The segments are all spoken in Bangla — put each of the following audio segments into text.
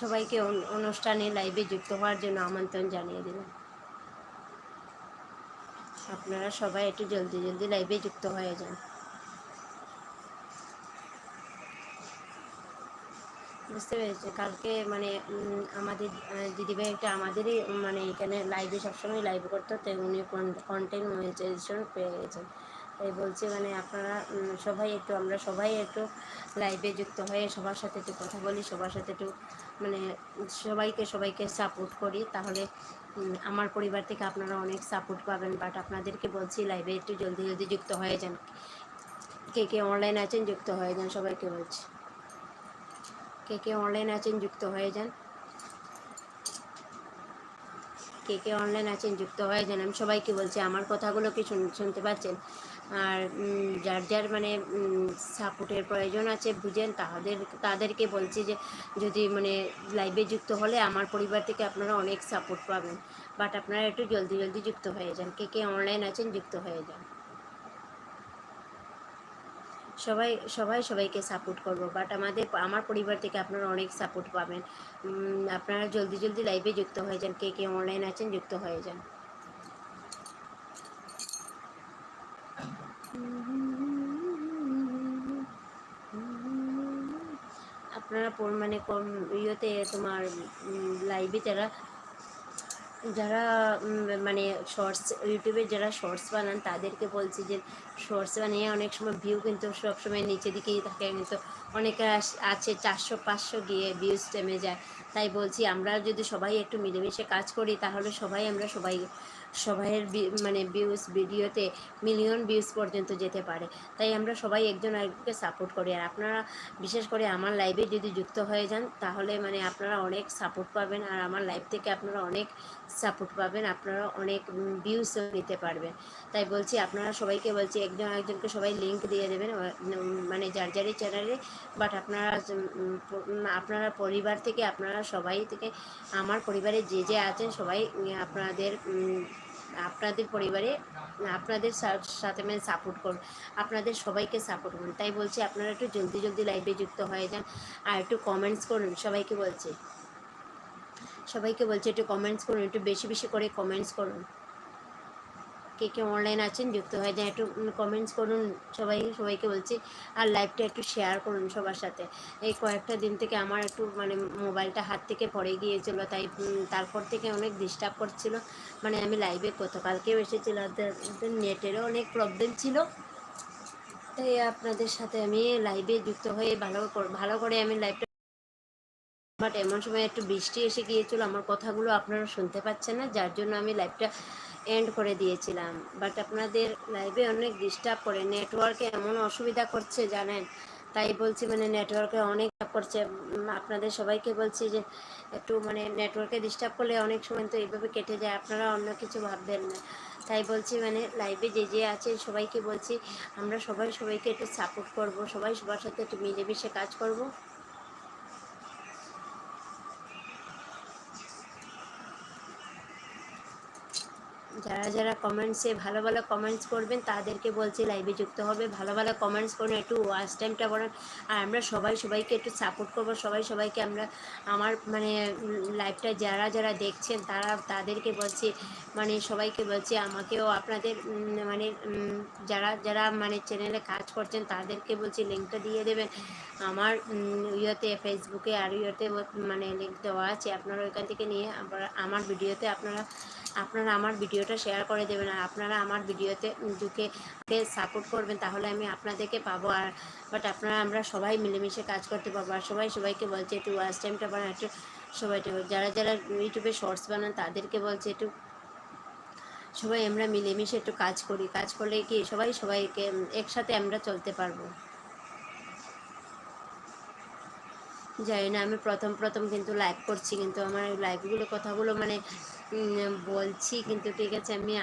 সবাইকে অনুষ্ঠানে লাইভে যুক্ত হওয়ার জন্য আমন্ত্রণ জানিয়ে দিলাম। আপনারা সবাই একটু জলদি জলদি লাইভে যুক্ত হয়ে যান। বুঝতে পেরেছি কালকে মানে আমাদের দিদিভাই একটা আমাদেরই মানে এখানে লাইভে সবসময় লাইভ করতো তো উনি কন্টেন্ট মনিটাইজেশন পেয়ে গেছেন। তাই বলছি মানে আপনারা সবাই একটু, আমরা সবাই একটু লাইভে যুক্ত হয়ে সবার সাথে একটু কথা বলি, সবার সাথে একটু মানে সবাইকে সবাইকে সাপোর্ট করি। তাহলে আমার পরিবার থেকে আপনারা অনেক সাপোর্ট পাবেন বাট আপনাদেরকে বলছি লাইভে একটু জলদি জলদি যুক্ত হয়ে যান। কে কে অনলাইন আছেন, যুক্ত হয়ে যান, সবাইকে বলছি। কে কে অনলাইন আছেন, যুক্ত হয়ে যান। কে কে অনলাইন আছেন, যুক্ত হয়ে যান, আমি সবাইকে বলছি, আমার কথাগুলো কি শুনতে পাচ্ছেন? আর যার যার মানে সাপোর্টের প্রয়োজন আছে, বুঝেন তাদের তাদেরকে বলছি যে, যদি মানে লাইভে যুক্ত হলে আমার পরিবার থেকে আপনারা অনেক সাপোর্ট পাবেন। বাট আপনারা একটু জলদি জলদি যুক্ত হয়ে যান। কে কে অনলাইন আছেন, যুক্ত হয়ে যান। সবাই সবাই সবাইকে সাপোর্ট করব। বাট আমাদের, আমার পরিবার থেকে আপনারা অনেক সাপোর্ট পাবেন। আপনারা জলদি জলদি লাইভে যুক্ত হয়ে যান। কে কে অনলাইন আছেন, যুক্ত হয়ে যান। আপনারা মানে কম ইয়েতে তোমার লাইভে যারা যারা মানে শর্টস ইউটিউবে যারা শর্টস বানান, তাদেরকে বলছি যে শর্টস বানিয়ে অনেক সময় ভিউ কিন্তু সবসময় নিচে দিকেই থাকে। কিন্তু অনেকে আছে চারশো, পাঁচশো গিয়ে ভিউজ টেমে যায়। তাই বলছি, আমরা যদি সবাই একটু মিলেমিশে কাজ করি, তাহলে সবাই, আমরা সবাই সবাইয়ের মানে ভিউজ ভিডিওতে মিলিয়ন ভিউজ পর্যন্ত যেতে পারে। তাই আমরা সবাই একজন আরেকজনকে সাপোর্ট করি। আর আপনারা, বিশেষ করে আমার লাইভে যদি যুক্ত হয়ে যান, তাহলে মানে আপনারা অনেক সাপোর্ট পাবেন। আর আমার লাইভ থেকে আপনারা অনেক সাপোর্ট পাবেন। আপনারা অনেক ভিউজও নিতে পারবেন। তাই বলছি, আপনারা সবাইকে বলছি, একজন একজনকে সবাই লিঙ্ক দিয়ে দেবেন। মানে যার যারই চ্যানেলে বাট আপনারা আপনারা পরিবার থেকে, আপনারা সবাই থেকে, আমার পরিবারে যে যে আছেন, সবাই আপনাদের আপনাদের পরিবারে, আপনাদের সাথে মানে সাপোর্ট করুন। আপনাদের সবাইকে সাপোর্ট করুন। তাই বলছি, আপনারা একটু জলদি জলদি লাইভে যুক্ত হয়ে যান আর একটু কমেন্টস করুন, সবাইকে বলছি। সবাইকে বলছি, একটু কমেন্টস করুন, একটু বেশি বেশি করে কমেন্টস করুন। কে কে অনলাইন আছেন, যুক্ত হয়ে যায় একটু কমেন্টস করুন সবাই, সবাইকে বলছি। আর লাইভটা একটু শেয়ার করুন সবার সাথে। এই কয়েকটা দিন থেকে আমার একটু মানে মোবাইলটা হাত থেকে পড়ে গিয়েছিল, তাই তারপর থেকে অনেক ডিস্টার্ব করছিল। মানে আমি লাইভে গতকালকেও এসেছিলাম নেটেরও অনেক প্রবলেম ছিল। তাই আপনাদের সাথে আমি লাইভে যুক্ত হয়ে ভালো ভালো করে আমি লাইভটা বাট এমন সময় একটু বৃষ্টি এসে গিয়েছিল, আমার কথাগুলো আপনারা শুনতে পাচ্ছেন না, যার জন্য আমি লাইভটা এন্ড করে দিয়েছিলাম। বাট আপনাদের লাইভে অনেক ডিস্টার্ব করে। নেটওয়ার্কে এমন অসুবিধা করছে, জানেন? তাই বলছি মানে নেটওয়ার্কে অনেক করছে। আপনাদের সবাইকে বলছি যে, একটু মানে নেটওয়ার্কে ডিস্টার্ব করলে অনেক সময় তো এইভাবে কেটে যায়। আপনারা অন্য কিছু ভাববেন না। তাই বলছি মানে লাইভে যে যে আছে, সবাইকে বলছি, আমরা সবাই সবাইকে একটু সাপোর্ট করব। সবাই সবার সাথে একটু মিলেমিশে কাজ করব। যারা যারা কমেন্টসে ভালো ভালো কমেন্টস করবেন, তাদেরকে বলছি লাইভে যুক্ত হবে। ভালো ভালো কমেন্টস করুন, একটু ওয়াচ টাইমটা করেন আর আমরা সবাই সবাইকে একটু সাপোর্ট করব, সবাই সবাইকে আমরা আমার মানে লাইভটা যারা যারা দেখছেন, তারা তাদেরকে বলছি মানে সবাইকে বলছি, আমাকেও আপনাদের মানে যারা যারা মানে চ্যানেলে কাজ করছেন, তাদেরকে বলছি লিঙ্কটা দিয়ে দেবেন। আমার ইয়েতে ফেসবুকে আর ইয়েতে মানে লিঙ্ক দেওয়া আছে, আপনারা ওইখান থেকে নিয়ে, আমার ভিডিওতে আপনারা আপনারা আমার ভিডিওটা শেয়ার করে দেবেন আর আপনারা আমার ভিডিওতে ঢুকে সাপোর্ট করবেন, তাহলে আমি আপনাদেরকে পাবো আর বাট আপনারা, আমরা সবাই মিলেমিশে কাজ করতে পারব আর সবাই সবাইকে বলছে একটু ওয়াচ টাইমটা বানান একটু সবাই যারা যারা ইউটিউবে শর্টস বানান তাদেরকে বলছে একটু, সবাই আমরা মিলেমিশে একটু কাজ করি, কাজ করলে কি সবাই সবাইকে, একসাথে আমরা চলতে পারব। জানি না, আমি প্রথম প্রথম কিন্তু লাইভ করছি, কিন্তু আমার লাইভগুলো কথাগুলো মানে বলছি, কিন্তু ঠিক আছে, আমি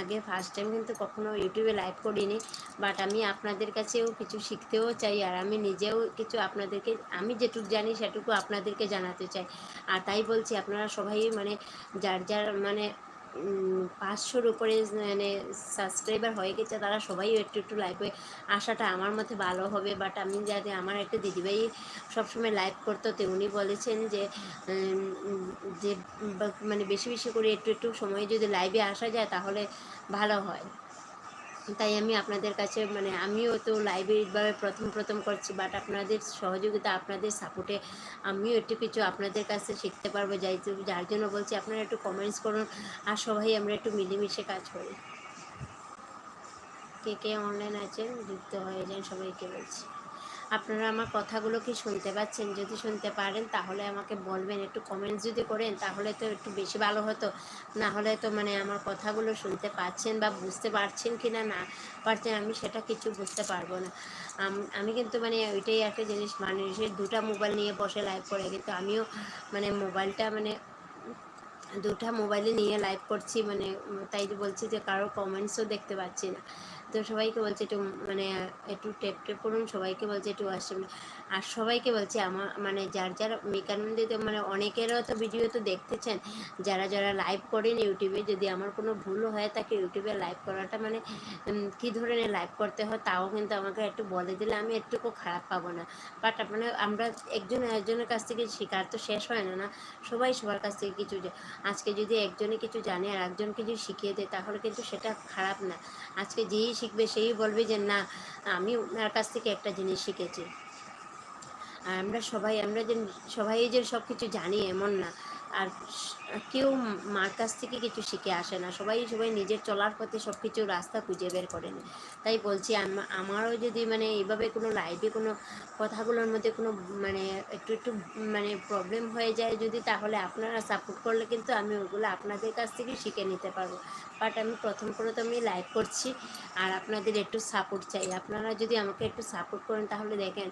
আগে ফার্স্ট টাইম কিন্তু কখনো ইউটিউবে লাইভ করিনি বাট আমি আপনাদের কাছেও কিছু শিখতেও চাই, আর আমি নিজেও কিছু আপনাদেরকে, আমি যেটুকু জানি সেটুকু আপনাদেরকে জানাতে চাই। আর তাই বলছি, আপনারা সবাই মানে যার যার মানে পাঁচশোর উপরে মানে সাবস্ক্রাইবার হয়ে গেছে, তারা সবাই একটু একটু লাইভ হয়ে আসাটা আমার মতে ভালো হবে। বাট আমি যাতে আমার একটা দিদিভাই সবসময় লাইভ করতো, তো উনি বলেছেন যে যে মানে বেশি বেশি করে একটু একটু সময় যদি লাইভে আসা যায়, তাহলে ভালো হয়। তাই আমি আপনাদের কাছে মানে আমিও তো লাইভে এইভাবে প্রথম প্রথম করছি বাট আপনাদের সহযোগিতা, আপনাদের সাপোর্টে আমিও একটু কিছু আপনাদের কাছে শিখতে পারব, যাই যার জন্য বলছি আপনারা একটু কমেন্টস করুন, আর সবাই আমরা একটু মিলেমিশে কাজ করি। কে কে অনলাইন আছেন? যুক্ত হয়ে যান সবাইকে বলছি। আপনারা আমার কথাগুলো কি শুনতে পাচ্ছেন? যদি শুনতে পারেন, তাহলে আমাকে বলবেন, একটু কমেন্টস যদি করেন, তাহলে তো একটু বেশি ভালো হতো। না হলে তো মানে আমার কথাগুলো শুনতে পাচ্ছেন বা বুঝতে পারছেন কি না না পারছেন আমি সেটা কিছু বুঝতে পারব না। আম- কিন্তু মানে ওইটাই একটা জিনিস মানুষের দুটা মোবাইল নিয়ে বসে লাইভ করে, কিন্তু আমিও মানে মোবাইলটা মানে দুটা মোবাইলে নিয়ে লাইভ করছি মানে তাই বলছি যে কারও কমেন্টসও দেখতে পাচ্ছি না। তো সবাইকে বলছে একটু মানে একটু টেপ টেপ করুন সবাইকে বলছে একটু আসুন আর সবাইকে বলছি, আমার মানে যার যার মেকানন্দিতে মানে অনেকেরও তো ভিডিও তো দেখতেছেন, যারা যারা লাইভ করেন ইউটিউবে, যদি আমার কোনো ভুল হয়ে থাকে ইউটিউবে লাইভ করাটা মানে কী ধরনের লাইভ করতে হয় তাও কিন্তু আমাকে একটু বলে দিলে আমি একটুকু খারাপ পাবো না। বাট মানে আমরা একজন একজনের কাছ থেকে শেখার তো শেষ হয় না না? সবাই সবার কাছ থেকে কিছু আজকে যদি একজনে কিছু জানে আর একজনকে যদি শিখিয়ে দেয় তাহলে কিন্তু সেটা খারাপ না। আজকে যেই শিখবে সেই বলবে যে, না, আমি ওনার কাছ থেকে একটা জিনিস শিখেছি। আর আমরা সবাই আমরা যে সবাই যে সব কিছু জানি এমন না। আর কেউ মার কাছ থেকে কিছু শিখে আসে না। সবাই সবাই নিজের চলার পথে সব কিছু রাস্তা খুঁজে বের করে নেয়। তাই বলছি আমারও যদি মানে এইভাবে কোনো লাইভে কোনো কথাগুলোর মধ্যে কোনো মানে একটু একটু মানে প্রবলেম হয়ে যায় যদি, তাহলে আপনারা সাপোর্ট করলে কিন্তু আমি ওগুলো আপনাদের কাছ থেকে শিখে নিতে পারব। বাট আমি প্রথম প্রথমে লাইভ করছি আর আপনাদের একটু সাপোর্ট চাই। আপনারা যদি আমাকে একটু সাপোর্ট করেন, তাহলে দেখেন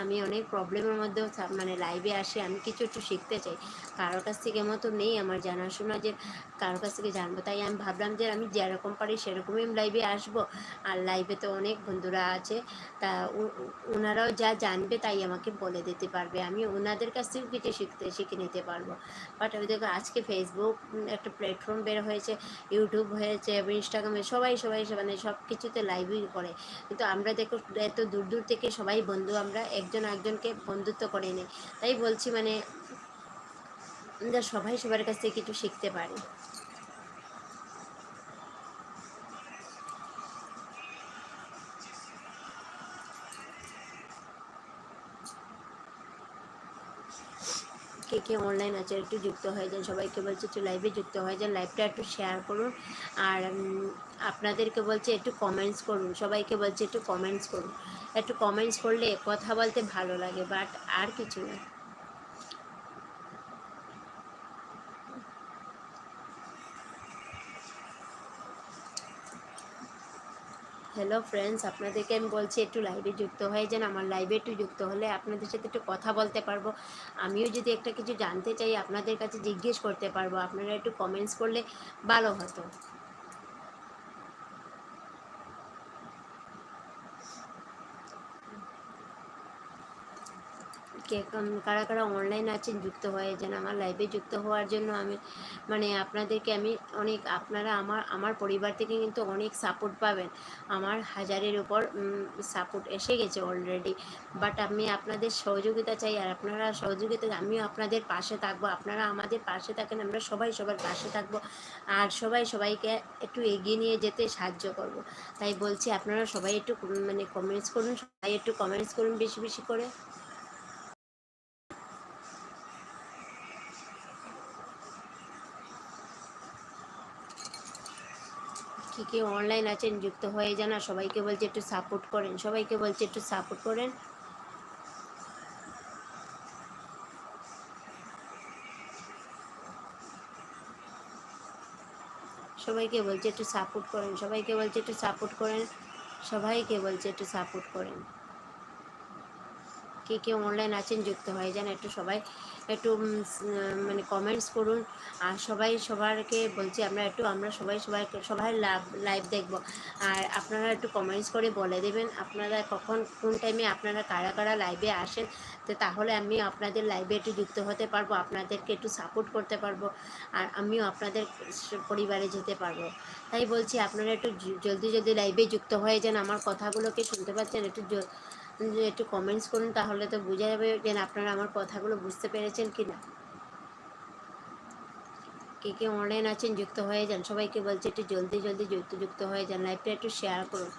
আমি অনেক প্রবলেমের মধ্যেও মানে লাইভে আসি। আমি কিছু, একটু শিখতে চাই। কারোর কাছ থেকে মতো নেই আমার জানাশোনা যে কারোর কাছ থেকে জানব। তাই আমি ভাবলাম যে আমি যেরকম পারি সেরকমই লাইভে আসব। আর লাইভে তো অনেক বন্ধুরা আছে। তা ওনারাও যা জানবে তাই আমাকে বলে দিতে পারবে। আমি ওনাদের কাছ থেকেও কিছু শিখতে, শিখে নিতে পারব। বাট আমি দেখো আজকে ফেসবুক একটা প্ল্যাটফর্ম বের হয়েছে ইউটিউব হয়েছে ইনস্টাগ্রামে সবাই সবাই মানে সব কিছুতে লাইভই করে। কিন্তু আমরা দেখো এত দূর দূর থেকে সবাই বন্ধু, আমরা একজন একজনকে বন্ধুত্ব করে নিই। তাই বলছি মানে আমরা সবাই সবার কাছ থেকে কিছু শিখতে পারি। কে কে অনলাইন আছে, একটু যুক্ত হয়ে যান। সবাইকে বলছে একটু লাইভে যুক্ত হয়ে যান লাইভটা একটু শেয়ার করুন। আর আপনাদেরকে বলছে একটু কমেন্টস করুন। সবাইকে বলছে একটু কমেন্টস করুন। একটু কমেন্টস করলে কথা বলতে ভালো লাগে বাট আর কিছু না। হ্যালো ফ্রেন্ডস আপনাদেরকে আমি বলছি একটু লাইভে যুক্ত হয়ে যান। আমার লাইভে একটু যুক্ত হলে আপনাদের সাথে একটু কথা বলতে পারব। আমিও যদি একটা কিছু জানতে চাই, আপনাদের কাছে জিজ্ঞেস করতে পারব। আপনারা একটু কমেন্টস করলে ভালো হতো। কে কারা কারা অনলাইন আছেন, যুক্ত হয়ে যান আমার লাইভে যুক্ত হওয়ার জন্য আমি মানে আপনাদেরকে আমি অনেক, আপনারা আমার আমার পরিবার থেকে কিন্তু অনেক সাপোর্ট পাবেন। আমার হাজারের উপর সাপোর্ট এসে গেছে অলরেডি বাট আমি আপনাদের সহযোগিতা চাই, আর আপনারা সহযোগিতা, আমিও আপনাদের পাশে থাকব। আপনারা আমাদের পাশে থাকেন, আমরা সবাই সবার পাশে থাকব। আর সবাই সবাইকে একটু এগিয়ে নিয়ে যেতে সাহায্য করব। তাই বলছি, আপনারা সবাই একটু মানে কমেন্টস করুন, সবাই একটু কমেন্টস করুন বেশি বেশি করে। কি কেউ অনলাইন আছেন, যুক্ত হয়ে যান আর সবাইকে বলছে একটু সাপোর্ট করেন। সবাইকে বলছে একটু সাপোর্ট করেন। সবাইকে বলছে একটু সাপোর্ট করেন, সবাইকে বলছে একটু সাপোর্ট করেন, সবাইকে বলছে একটু সাপোর্ট করেন। কে কে অনলাইন আছেন যুক্ত হয়ে যান, একটু সবাই একটু মানে কমেন্টস করুন। আর সবাই সবারকে বলছি, আমরা একটু, আমরা সবাই সবাইকে সবাই লাইভ দেখব। আর আপনারা একটু কমেন্টস করে বলে দেবেন, আপনারা কখন, কোন টাইমে আপনারা কারা কারা লাইভে আসেন, তো তাহলে আমি আপনাদের লাইভে একটু যুক্ত হতে পারব, আপনাদেরকে একটু সাপোর্ট করতে পারব, আর আমিও আপনাদের পরিবারে যেতে পারব। তাই বলছি, আপনারা একটু জলদি জলদি লাইভে যুক্ত হয়ে যান, আমার কথাগুলোকে শুনতে পাচ্ছেন, একটু জ- যে একটু কমেন্টস করুন, তাহলে তো বোঝা যাবে যে আপনারা আমার কথাগুলো বুঝতে পেরেছেন কি না কে কে অনলাইন আছেন, যুক্ত হয়ে যান। সবাইকে বলছি, একটু জলদি জলদি যুক্ত যুক্ত হয়ে যান। লাইভটা একটু শেয়ার করুন।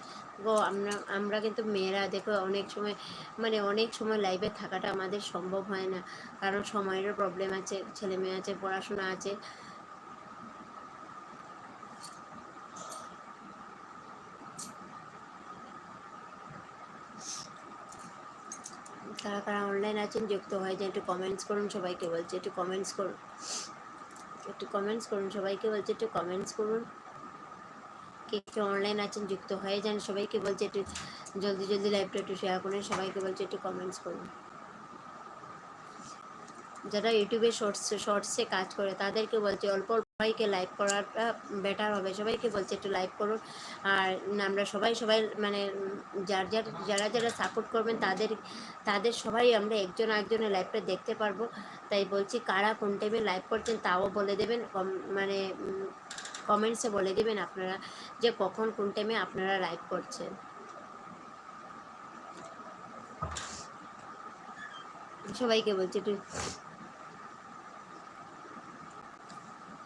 গো, আমরা আমরা কিন্তু মেয়েরা দেখো, অনেক সময় মানে অনেক সময় লাইভে থাকাটা আমাদের সম্ভব হয় না। কারণ সময়েরও প্রবলেম আছে ছেলে মেয়ে আছে, পড়াশোনা আছে। কারা কারা অনলাইন আছেন যুক্ত হয়ে যান, একটু কমেন্টস করুন সবাইকে বলছে, একটু কমেন্টস করুন। একটু কমেন্টস করুন সবাইকে বলছে, একটু কমেন্টস করুন। কে কে অনলাইন আছেন, যুক্ত হয়ে যান সবাইকে বলছে, একটু জলদি জলদি লাইভটা একটু শেয়ার করুন, সবাইকে বলছে, একটু কমেন্টস করুন। যারা ইউটিউবে শর্টস শর্টসে কাজ করে, তাদেরকে বলছে, অল্প অল্প সবাইকে লাইভ করাটা বেটার হবে। সবাইকে বলছে একটু লাইভ করুন। আর আমরা সবাই সবাই মানে যার যার, যারা যারা সাপোর্ট করবেন, তাদের তাদের সবাই আমরা একজন একজনের লাইভটা দেখতে পারব। তাই বলছি, কারা কোন টাইমে লাইভ করছেন তাও বলে দেবেন। মানে কমেন্টসে বলে দেবেন আপনারা যে কখন কোন টাইমে আপনারা লাইভ করছেন। সবাইকে বলছি একটু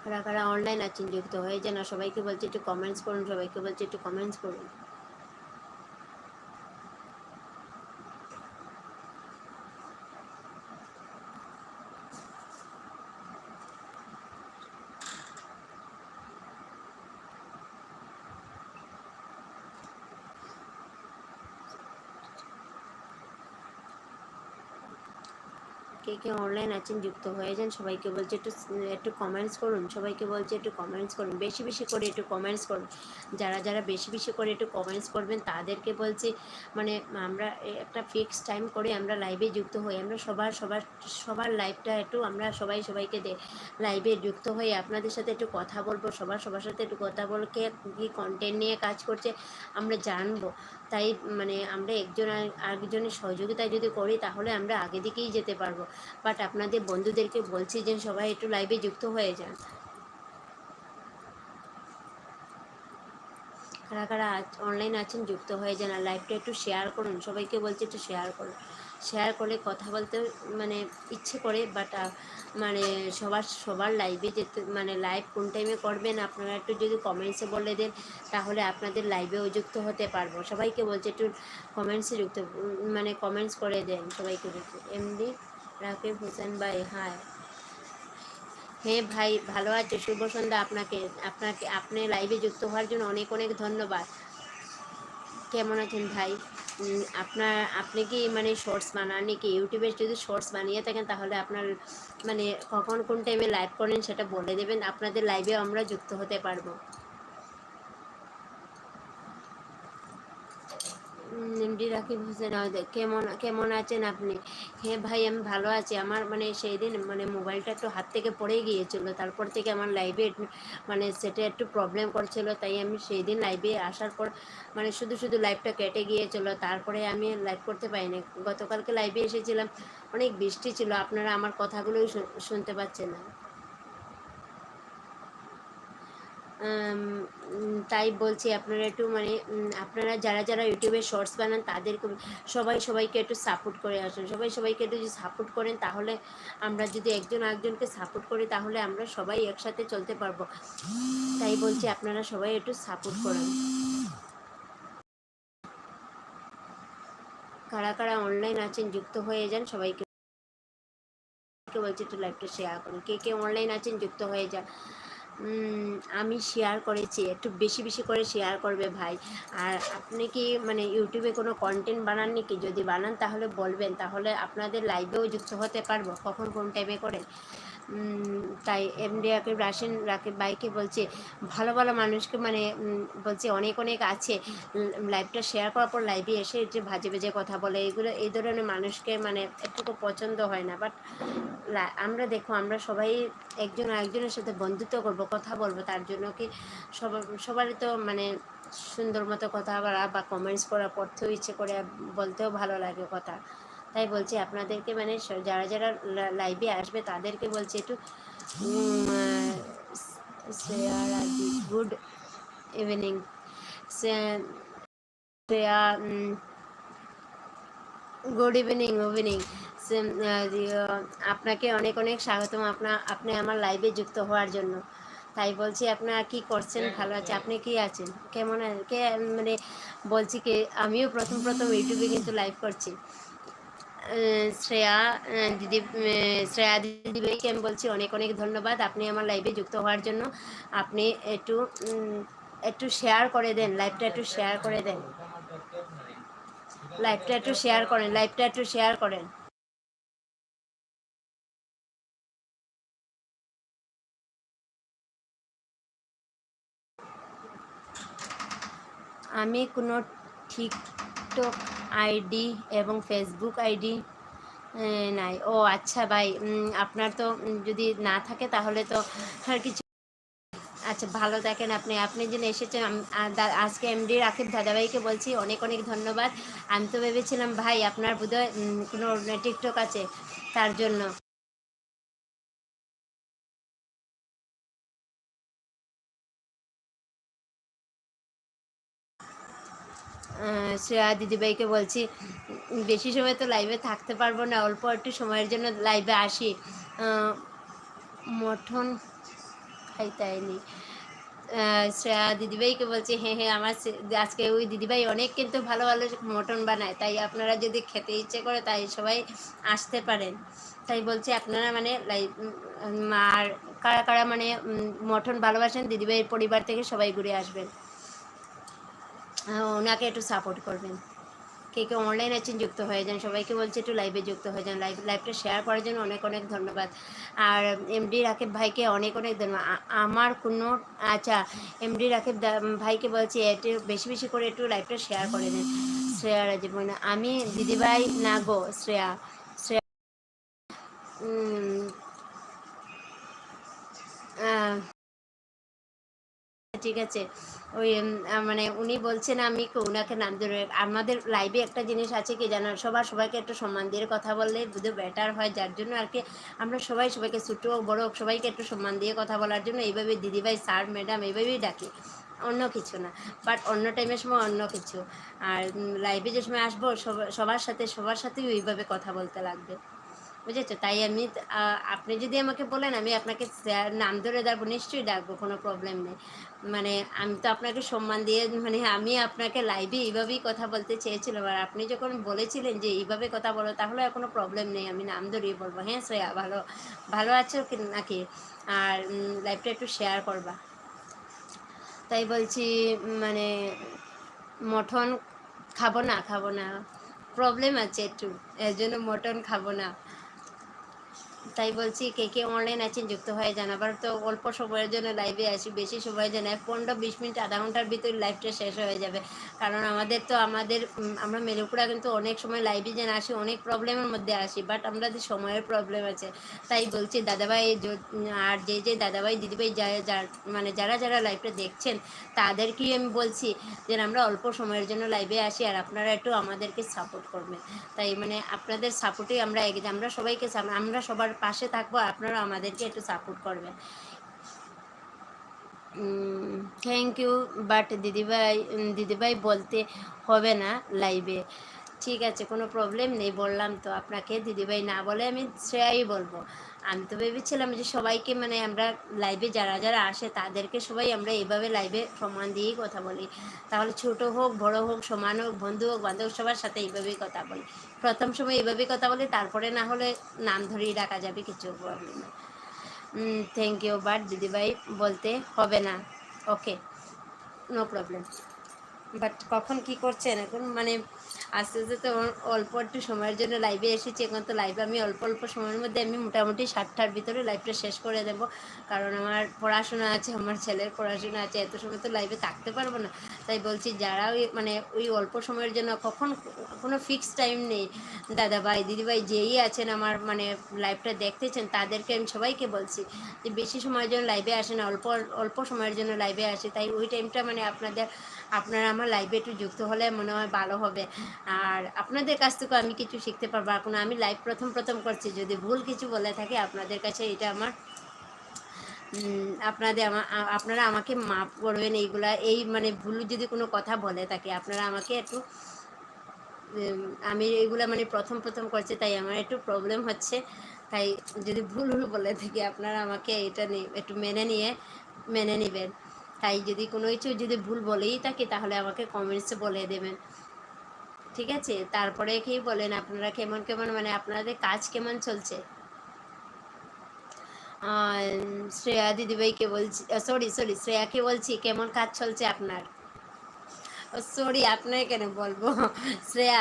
কারা কারা অনলাইন আছেন যুক্ত হয়ে যান সবাইকে বলছে একটু কমেন্টস করুন সবাইকে বলছে একটু কমেন্টস করুন কে কে অনলাইন আছেন, যুক্ত হয়ে যান। সবাইকে বলছে একটু একটু কমেন্টস করুন। সবাইকে বলছে একটু কমেন্টস করুন। বেশি বেশি করে একটু কমেন্টস করুন। যারা যারা বেশি বেশি করে একটু কমেন্টস করবেন, তাদেরকে বলছি মানে আমরা একটা ফিক্সড টাইম করে আমরা লাইভে যুক্ত হই। আমরা সবার সবার সবার লাইভটা একটু আমরা সবাই, সবাইকে দে লাইভে যুক্ত হয়ে আপনাদের সাথে একটু কথা বলব, সবার সবার সাথে একটু কথা বলব কে কী কন্টেন্ট নিয়ে কাজ করছে, আমরা জানব। তাই মানে আমরা একজন আর আরেকজনের সহযোগিতায় যদি করি, তাহলে আমরা আগে দিকেই যেতে পারব। বাট আপনাদের বন্ধুদেরকে বলছি যে সবাই একটু লাইভে যুক্ত হয়ে যান। কারা কারা অনলাইন আছেন, যুক্ত হয়ে যান আর লাইভটা একটু শেয়ার করুন। সবাইকে বলছি একটু শেয়ার করুন। শেয়ার করে, কথা বলতে মানে ইচ্ছে করে বাট মানে সবার সবার লাইভে যেতে মানে লাইভ কোন টাইমে করবেন, আপনারা একটু যদি কমেন্টসে বলে দেন, তাহলে আপনাদের লাইভেও যুক্ত হতে পারব। সবাইকে বলছে একটু কমেন্টসে যুক্ত মানে কমেন্টস করে দেন সবাইকে এমনি রাকিব হোসেন ভাই হাই হ্যাঁ ভাই, ভালো আছে? শুভ সন্ধ্যা আপনাকে আপনাকে, আপনি লাইভে যুক্ত হওয়ার জন্য অনেক অনেক ধন্যবাদ। কেমন আছেন ভাই? আপনার, আপনি কি মানে শর্টস বানান কি? ইউটিউবে যদি শর্টস বানিয়ে থাকেন, তাহলে আপনার মানে কখন কোন টাইমে লাইভ করেন সেটা বলে দেবেন। আপনাদের লাইভে আমরা যুক্ত হতে পারব। রাকিব হোসেন কেমন কেমন আছেন আপনি? হ্যাঁ ভাই, আমি ভালো আছি। আমার মানে সেই দিন মানে মোবাইলটা একটু হাত থেকে পড়ে গিয়েছিল। তারপর থেকে আমার লাইভে মানে সেটা একটু প্রবলেম করছিল। তাই আমি সেই দিন লাইভে আসার পর মানে শুধু শুধু লাইভটা কেটে গিয়েছিল। তারপরে আমি লাইভ করতে পারিনি। গতকালকে লাইভে এসেছিলাম। অনেক বৃষ্টি ছিল। আপনারা আমার কথাগুলোই শুন- শুনতে পাচ্ছেন না আম, উম, তাই বলছি আপনারা একটু মানে আপনারা যারা যারা ইউটিউবে শর্টস বানান তাদেরকে, সবাই সবাইকে একটু সাপোর্ট করে আসুন। সবাই সবাইকে একটু যদি সাপোর্ট করেন তাহলে আমরা যদি একজন আরেকজনকে সাপোর্ট করি তাহলে আমরা সবাই একসাথে চলতে পারব। তাই বলছি আপনারা সবাই একটু সাপোর্ট করেন। কারা কারা অনলাইন আছেন, যুক্ত হয়ে যান, সবাইকে বলছি একটু লাইভটা শেয়ার করুন। কে কে অনলাইন আছেন, যুক্ত হয়ে যান। আমি শেয়ার করেছি একটু বেশি বেশি করে শেয়ার করবে ভাই। আর আপনি কি মানে ইউটিউবে কোনো কন্টেন্ট বানান নাকি? যদি বানান তাহলে বলবেন তাহলে আপনাদের লাইভেও যুক্ত হতে পারব। কখন কোন টাইমে করে? উম, তাই এমডি রাকিব রাশিন রাকিব বাইকে বলছে, ভালো ভালো মানুষকে মানে বলছে অনেক অনেক আছে। লাইভটা শেয়ার করার পর লাইভে এসে যে ভাজে ভেজে কথা বলে, এগুলো, এই ধরনের মানুষকে মানে একটুকু পছন্দ হয় না। বাট আমরা দেখো, আমরা সবাই একজন আরেকজনের সাথে বন্ধুত্ব করব, কথা বলব, তার জন্য কি সবার সবারই তো মানে সুন্দর মতো কথা বলা বা কমেন্টস করা পড়তেও ইচ্ছে করে বলতেও ভালো লাগে কথা। তাই বলছি আপনাদেরকে মানে যারা যারা লাইভে আসবে তাদেরকে বলছি একটু good evening Shreya good evening evening আপনাকে অনেক অনেক স্বাগতম আপনা আপনি আমার লাইভে যুক্ত হওয়ার জন্য। তাই বলছি আপনারা কি করছেন? ভালো আছে। আপনি কি আছেন? কেমন কে মানে বলছি কি আমিও প্রথম প্রথম ইউটিউবে কিন্তু লাইভ করছি। শ্রেয়া দিদি শ্রেয়া দিদিভাইকে আমি বলছি অনেক অনেক ধন্যবাদ। আপনি আমার লাইভে যুক্ত হওয়ার জন্য। আপনি একটু একটু শেয়ার করে দেন লাইভটা একটু শেয়ার করে দেন। লাইভটা একটু শেয়ার করেন লাইভটা একটু শেয়ার করেন। আমি কোনো টিকটক আইডি এবং ফেসবুক আইডি নাই। ও আচ্ছা ভাই আপনার তো যদি না থাকে তাহলে তো আর কিছু আচ্ছা ভালো থাকেন আপনি। আপনি যেন এসেছেন আজকে এমডি রাকিব দাদাভাইকে বলছি, অনেক অনেক ধন্যবাদ। আমি তো ভেবেছিলাম, ভাই, আপনার বোধহয় কোনো টিকটক আছে, তার জন্য। শ্রেয়া দিদিভাইকে বলছি, বেশি সময় তো লাইভে থাকতে পারব না, অল্প একটু সময়ের জন্য লাইভে আসি। মঠন খাইতাইনি শ্রেয়া দিদিভাইকে বলছি হ্যাঁ হ্যাঁ আমার আজকে ওই দিদিভাই অনেক কিন্তু ভালো ভালো মটন বানায়, তাই আপনারা যদি খেতে ইচ্ছে করে তাই সবাই আসতে পারেন। তাই বলছি, আপনারা মানে লাইভ আর কারা কারা মানে মটন ভালোবাসেন, দিদিভাইয়ের পরিবার থেকে সবাই ঘুরে আসবেন। ওনাকে একটু সাপোর্ট করবেন। কে কে অনলাইন আছেন, যুক্ত হয়ে যান। সবাইকে বলছে একটু লাইভে যুক্ত হয়ে যান। লাইভ লাইভটা শেয়ার করার জন্য অনেক অনেক ধন্যবাদ। আর এমডি রাকেব ভাইকে অনেক অনেক ধন্যবাদ। আমার কোনো আচ্ছা এমডি রাকেব ভাইকে বলছি, একটু বেশি বেশি করে একটু লাইভটা শেয়ার করে দেন। শ্রেয়া রাজীব আমি দিদিভাই না গো, শ্রেয়া। শ্রেয়া ঠিক আছে? ওই মানে উনি বলছেন আমি ওনাকে নাম ধরে, আমাদের লাইভে একটা জিনিস আছে, কি জানো? সবার সবাইকে একটু সম্মান দিয়ে কথা বললে বুধ বেটার হয়, যার জন্য আর কি আমরা সবাই সবাইকে ছোটো বড় হোক, সবাইকে একটু সম্মান দিয়ে কথা বলার জন্য এইভাবে দিদিভাই স্যার ম্যাডাম এইভাবেই ডাকি। অন্য কিছু না বাট অন্য টাইমের সময় অন্য কিছু। আর লাইভে যে সময় আসব সবার সাথে, সবার সাথেই ওইভাবে কথা বলতে লাগবে। বুঝেছ? তাই আমি আপনি যদি আমাকে বলেন, আমি আপনাকে নাম ধরে ডাকবো নিশ্চয়ই ডাকবো, কোনো প্রবলেম নেই। মানে আমি তো আপনাকে সম্মান দিয়ে মানে আমি আপনাকে লাইভে এইভাবেই কথা বলতে চেয়েছিলাম। আর আপনি যখন বলেছিলেন যে এইভাবে কথা বলো, তাহলে আর কোনো প্রবলেম নেই, আমি নাম ধরিয়ে বলব। হ্যাঁ শ্রেয়া, ভালো ভালো আছো নাকি? আর লাইভটা একটু শেয়ার করবা। তাই বলছি মানে মটন খাব না খাব না। প্রবলেম আছে একটু, এর জন্য মটন খাব না। তাই বলছি, কে কে অনলাইন আছেন যুক্ত হয়ে যান। আবার তো অল্প সময়ের জন্য লাইভে আসি, বেশি সময় জানে পনেরো বিশ মিনিট, আধা ঘণ্টার ভিতরে লাইভটা শেষ হয়ে যাবে। কারণ আমাদের তো আমাদের আমরা মেলুকুড়া কিন্তু অনেক সময় লাইভে যেন আসি, অনেক প্রবলেমের মধ্যে আসি বাট আমাদের সময়ের প্রবলেম আছে, তাই বলছি, দাদাভাই আর যে যে দাদাভাই, দিদিভাই যা মানে যারা যারা লাইভটা দেখছেন, তাদেরকেই আমি বলছি যে আমরা অল্প সময়ের জন্য লাইভে আসি, আর আপনারা একটু আমাদেরকে সাপোর্ট করবেন। তাই মানে আপনাদের সাপোর্টেই আমরা আমরা সবাইকে আমরা সবার পাশে থাকব আপনারা আমাদেরকে একটু সাপোর্ট করবেন। থ্যাংক ইউ বাট দিদিভাই দিদিভাই বলতে হবে না লাইভে ঠিক আছে, কোনো প্রবলেম নেই, বললাম তো আপনাকে, দিদিভাই না বলে আমি শ্রেয়াই বলব। আমি তো ভেবেছিলাম যে সবাইকে মানে আমরা লাইভে যারা যারা আসে তাদেরকে সবাই আমরা এইভাবে লাইভে সমান দিয়েই কথা বলি। তাহলে ছোট হোক, বড় হোক, সমান হোক, বন্ধু হোক, বান্ধব সবার সাথে এইভাবেই কথা বলি। প্রথম সময় এইভাবেই কথা বলি, তারপরে না হলে নাম ধরেই ডাকা যাবে, কিছু প্রবলেম থ্যাংক ইউ বাট দিদিভাই বলতে হবে না। ওকে নো প্রবলেম বাট কখন কি করছেন? এখন মানে আস্তে আস্তে তো অল্প একটু সময়ের জন্য লাইভে এসেছি। এখন তো লাইভে আমি অল্প অল্প সময়ের মধ্যে আমি মোটামুটি সাতটার ভিতরে লাইভটা শেষ করে দেবো। কারণ আমার পড়াশোনা আছে, আমার ছেলের পড়াশোনা আছে। এত সময় তো লাইভে থাকতে পারব না। তাই বলছি, যারা ওই মানে ওই অল্প সময়ের জন্য কখন কোনো ফিক্সড টাইম নেই। দাদা ভাই দিদিভাই যেই আছেন আমার মানে লাইভটা দেখতেছেন, তাদেরকে আমি সবাইকে বলছি যে বেশি সময়ের জন্য লাইভে আসে না। অল্প অল্প সময়ের জন্য লাইভে আসে। তাই ওই টাইমটা মানে আপনাদের আপনারা আমার লাইভে একটু যুক্ত হলে মনে হয় ভালো হবে। আর আপনাদের কাছ থেকে আমি কিছু শিখতে পারব। এখন আমি লাইভ প্রথম প্রথম করছি। যদি ভুল কিছু বলে থাকে, আপনাদের কাছে এটা আমার আপনাদের আপনারা আমাকে মাফ করবেন। এইগুলা, এই মানে ভুল যদি কোনো কথা বলে থাকে, আপনারা আমাকে একটু আমি এইগুলা মানে প্রথম প্রথম করছি, তাই আমার একটু প্রবলেম হচ্ছে। তাই যদি ভুল ভুল বলে থাকি, আপনারা আমাকে এটা নিয়ে একটু মেনে নিয়ে, মেনে নেবেন। তাই যদি কোনো কিছু যদি ভুল বলেই থাকে, তাহলে আমাকে কমেন্টসে বলে দেবেন। ঠিক আছে? তারপরে কি বলেন আপনারা? কেমন কেমন? মানে আপনাদের কাজ কেমন চলছে? শ্রেয়া দিদিভাইকে বলছি সরি সরি শ্রেয়াকে বলছি, কেমন কাজ চলছে আপনার? সরি আপনাকে কেন বলব? শ্রেয়া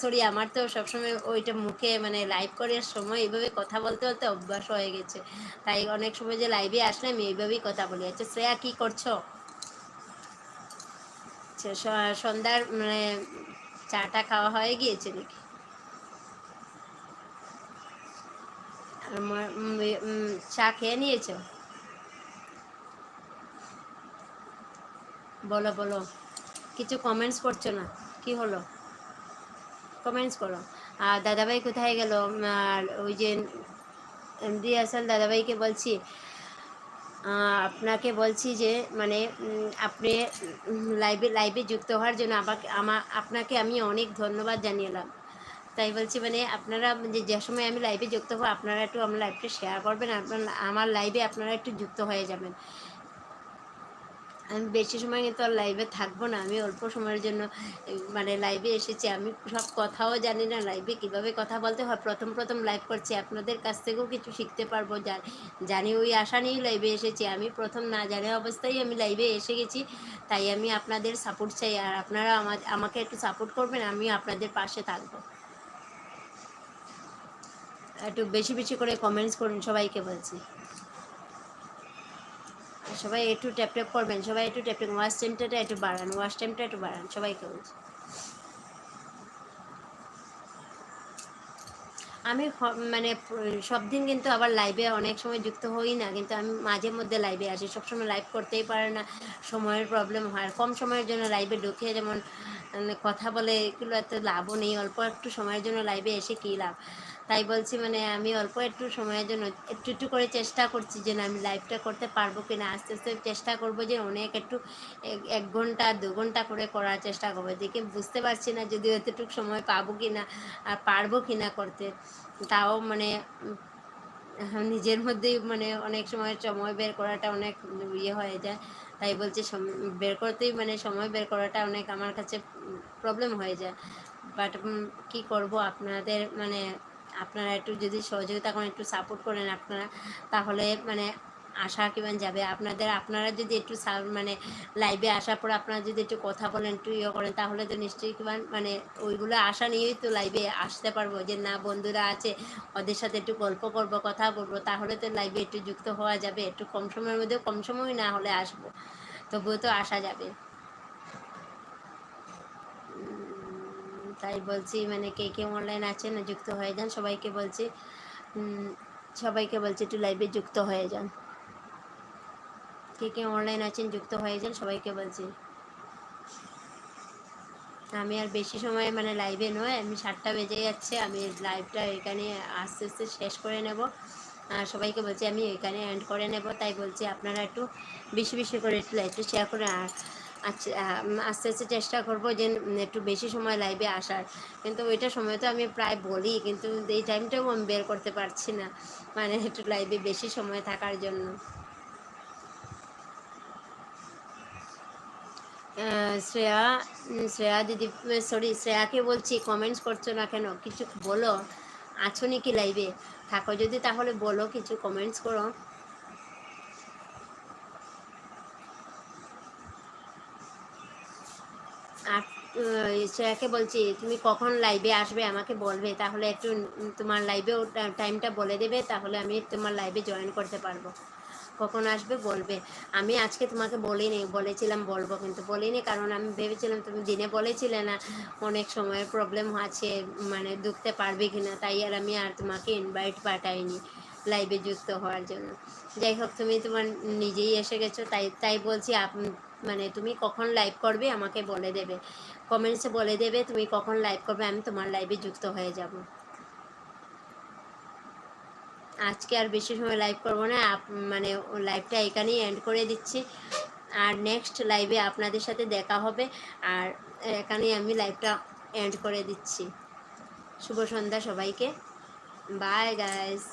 সরি আমার তো সবসময় ওইটা মুখে মানে লাইভ করার সময় এইভাবে কথা বলতে বলতে অভ্যাস হয়ে গেছে। তাই অনেক সময় যে লাইভে আসলে আমি এইভাবেই কথা বলি। আচ্ছা শ্রেয়া কি করছ? আচ্ছা, সন্ধ্যার মানে চাটা খাওয়া হয়ে গিয়েছে নাকি? চা খেয়ে নিয়েছ? বলো বলো। কিছু কমেন্টস করছ না? কি হলো? কমেন্টস করো। আর দাদাভাই কোথায় গেল? আর ওই যে এমডি আসাল দাদাভাইকে বলছি আপনাকে বলছি যে মানে আপনি লাইভে লাইভে যুক্ত হওয়ার জন্য আমাকে, আমা, আপনাকে আমি অনেক ধন্যবাদ জানিয়েলাম। তাই বলছি মানে আপনারা যে যে সময় আমি লাইভে যুক্ত হব, আপনারা একটু আমার লাইভটা শেয়ার করবেন, আপনার, আমার লাইভে আপনারা একটু যুক্ত হয়ে যাবেন। আমি বেশি সময় কিন্তু আর লাইভে থাকব না। আমি অল্প সময়ের জন্য মানে লাইভে এসেছি। আমি সব কথাও জানি না লাইভে কীভাবে কথা বলতে হয়। প্রথম প্রথম লাইভ করছি। আপনাদের কাছ থেকেও কিছু শিখতে পারব। জানি ওই আশা নিয়েই লাইভে এসেছি। আমি প্রথম না জানা অবস্থায় আমি লাইভে এসে গেছি। তাই আমি আপনাদের সাপোর্ট চাই। আর আপনারা আমাকে একটু সাপোর্ট করবেন, আমি আপনাদের পাশে থাকব। একটু বেশি বেশি করে কমেন্টস করুন, সবাইকে বলছি। সবাই একটু ট্যাপ ট্যাপ করবেন, সবাই একটু ট্যাপিং ওয়াশ টাইমটা একটু বাড়ান ওয়াশ টাইমটা একটু বাড়ান, সবাইকে বলছি। আমি মানে সব দিন কিন্তু আবার লাইভে অনেক সময় যুক্ত হই না, কিন্তু আমি মাঝে মধ্যে লাইভে আসি। সবসময় লাইভ করতেই পারে না, সময়ের প্রবলেম হয়। কম সময়ের জন্য লাইভে ঢুকে যেমন কথা বলে, এগুলো এত লাভও নেই, অল্প একটু সময়ের জন্য লাইভে এসে কী লাভ? তাই বলছি মানে আমি অল্প একটু সময়ের জন্য একটু একটু করে চেষ্টা করছি যে না আমি লাইভটা করতে পারব কি না আস্তে আস্তে চেষ্টা করব যে অনেক একটু, এক ঘণ্টা, দু ঘণ্টা করে করার চেষ্টা করব। দেখে বুঝতে পারছি না যদি এতটুকু সময় পাবো কি না আর পারব কি না করতে। তাও মানে নিজের মধ্যেই মানে অনেক সময় সময় বের করাটা অনেক ইয়ে হয়ে যায়। তাই বলছি বের করতেই মানে সময় বের করাটা অনেক আমার কাছে প্রবলেম হয়ে যায়। বাট কি করব আপনাদের মানে আপনারা একটু যদি সহযোগিতা করেন, একটু সাপোর্ট করেন আপনারা, তাহলে মানে আশা কিমান যাবে। আপনাদের, আপনারা যদি একটু মানে লাইভে আসার পর আপনারা যদি একটু কথা বলেন, একটু ইয়ে করেন, তাহলে তো নিশ্চয়ই কিমান মানে ওইগুলো আশা নিয়েই তো লাইভে আসতে পারব যে, না, বন্ধুরা আছে, ওদের সাথে একটু গল্প করব, কথা বলব। তাহলে তো লাইভে একটু যুক্ত হওয়া যাবে, একটু কম সময়ের মধ্যে কম সময় না হলে আসব। তবুও তো আসা যাবে। তাই বলছি মানে কে কে অনলাইন আছেন যুক্ত হয়ে যান, সবাইকে বলছি সবাইকে বলছি একটু লাইভে যুক্ত হয়ে যান। কে কে অনলাইন আছেন, যুক্ত হয়ে যান, সবাইকে বলছি। আমি আর বেশি সময় মানে লাইভে নয়, আমি সাতটা বেজে যাচ্ছে, আমি লাইভটা এখানে আস্তে আস্তে শেষ করে নেব। আর সবাইকে বলছি, আমি এখানে এন্ড করে নেব, তাই বলছি, আপনারা একটু বেশি বেশি করে একটু লাইভটা শেয়ার করে, আর আচ্ছা আস্তে আস্তে চেষ্টা করব যে একটু বেশি সময় লাইভে আসার। কিন্তু ওইটা সময় তো আমি প্রায় বলি, কিন্তু এই টাইমটাও আমি বের করতে পারছি না। মানে একটু লাইভে বেশি সময় থাকার জন্য। শ্রেয়া শ্রেয়া দিদি সরি শ্রেয়াকে বলছি কমেন্টস করছ না কেন? কিছু বলো? আছো নাকি লাইভে থাকো যদি, তাহলে বলো, কিছু কমেন্টস করো। শ্রেয়াকে বলছি, তুমি কখন লাইভে আসবে? আমাকে বলবে। তাহলে একটু তোমার লাইভেও টাইমটা বলে দেবে। তাহলে আমি তোমার লাইভে জয়েন করতে পারব। কখন আসবে? বলবে। আমি আজকে তোমাকে বলিনি, বলেছিলাম বলব কিন্তু বলিনি। কারণ আমি ভেবেছিলাম তুমি দিনে বলেছিলে না। অনেক সময়ের প্রবলেম আছে মানে ঢুকতে পারবে কি না তাই আর আমি আর তোমাকে ইনভাইট পাঠাইনি লাইভে যুক্ত হওয়ার জন্য। যাই হোক, তুমি তোমার নিজেই এসে গেছো। তাই তাই বলছি মানে তুমি কখন লাইভ করবে? আমাকে বলে দেবে। কমেন্টসে বলে দেবে, তুমি কখন লাইভ করবে, আমি তোমার লাইভে যুক্ত হয়ে যাব। আজকে আর বেশি সময় লাইভ করব না মানে লাইভটা এখানেই এন্ড করে দিচ্ছি। আর নেক্সট লাইভে আপনাদের সাথে দেখা হবে, আর এখানেই আমি লাইভটা এন্ড করে দিচ্ছি। শুভ সন্ধ্যা সবাইকে। Bye guys